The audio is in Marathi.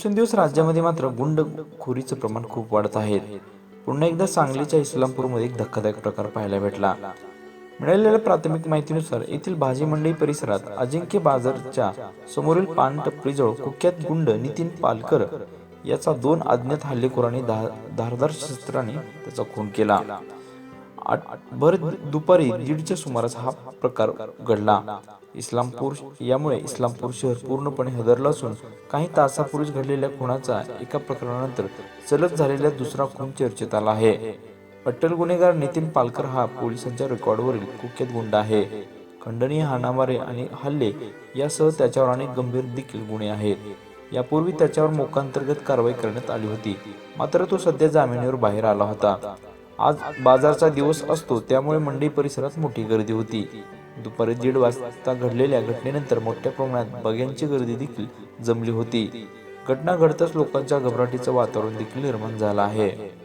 दिवसेंदिवस राज्यामध्ये मात्र गुंडखोरीचं प्रमाण खूप वाढत आहे. पुन्हा एकदा सांगलीच्या इस्लामपूरमध्ये एक धक्कादायक प्रकार पाहायला भेटला. मिळालेल्या प्राथमिक माहितीनुसार येथील भाजी मंडई परिसरात अजिंक्य बाजारच्या समोरील पान टपरीजवळ कुख्यात गुंड नितीन पालकर याचा दोन अज्ञात हल्लेखोरांनी धारदार शस्त्राने त्याचा खून केला. भर दुपारी दीडच्या सुमारास हा प्रकार घडला. इस्लामपूर यामुळे इस्लामपूर शहर पूर्णपणे हदरलं असून काही तासापूर्वीच घडलेल्या खुनाचा एका प्रकरणानंतर सलग झालेला दुसरा खून चर्चेत आला आहे. अट्टल गुन्हेगार नितीन पालकर हा पोलिसांच्या रेकॉर्डवरील कुख्यात गुंड आहे. खंडणीय हाणामारे आणि हल्ले यासह त्याच्यावर अनेक गंभीर देखील गुन्हे आहेत. यापूर्वी त्याच्यावर मोकांतर्गत कारवाई करण्यात आली होती. मात्र तो सध्या जामिनीवर बाहेर आला होता. आज बाजारचा दिवस असतो त्यामुळे मंडई परिसरात मोठी गर्दी होती. दुपारी दीड वाजता घडलेल्या घटनेनंतर मोठ्या प्रमाणात बघ्यांची गर्दी देखील जमली होती. घटना घडताच लोकांच्या घबराटीचं वातावरण देखील निर्माण झालं आहे.